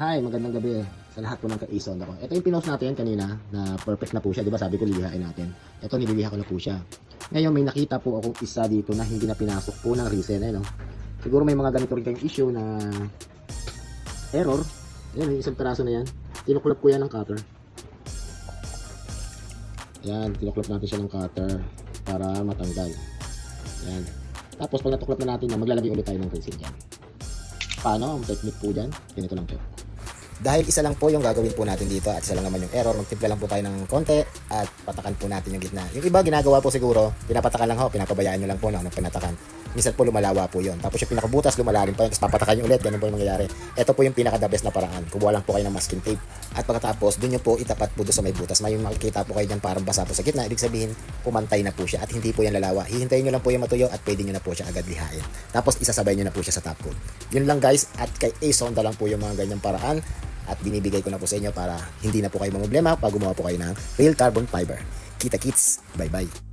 Hi, magandang gabi sa lahat po ng ka-Ison ako. Ito yung pinost natin kanina na perfect na po siya, 'di ba? Sabi ko lihain natin. Ito nililiha ko na po siya. Ngayon may nakita po akong isa dito na hindi na pinasok po ng reason, eh, no? Siguro may mga ganito rin kayong issue na error. Ayan, yung isang peraso na yan. Tinuklap ko yan ng cutter. Yan, tinuklap natin siya ng cutter para matanggal. Yan. Tapos pag natuklap na natin maglalagay ulit tayo ng resin dyan. Paano? Ang technique po dyan, ganito lang po. Dahil isa lang po yung gagawin po natin dito at isa lang naman yung error, magtimpla lang po tayo ng konti at patakan po natin yung gitna. Yung iba ginagawa po siguro, pinapatakan lang ho, pinapabayaan nyo lang po no, ng pinatakan. Minsan po lumalawa po yun. Tapos yung pinakabutas, lumalalim pa yun, tapos papatakan nyo ulit, ganun po yung mangyayari. Ito po yung pinaka the best na paraan. Kumuha lang po kayo ng masking tape. At pagkatapos, dun nyo po itapat po doon sa may butas. May makikita po kayo dyan parang basa po sa gitna. Ibig sabihin, pumantay na po siya at hindi po yan lalawa. Hihintayin nyo lang po yung matuyo at pwede nyo na po siya agad lihain. Tapos isasabay nyo na po siya sa top coat. Yun lang guys, at kay Ace Honda lang po yung mga ganyang paraan at binibigay ko na po sa inyo para hindi na po kayo mamblema pag gumawa po kayo ng real carbon fiber. Kita kits, bye bye.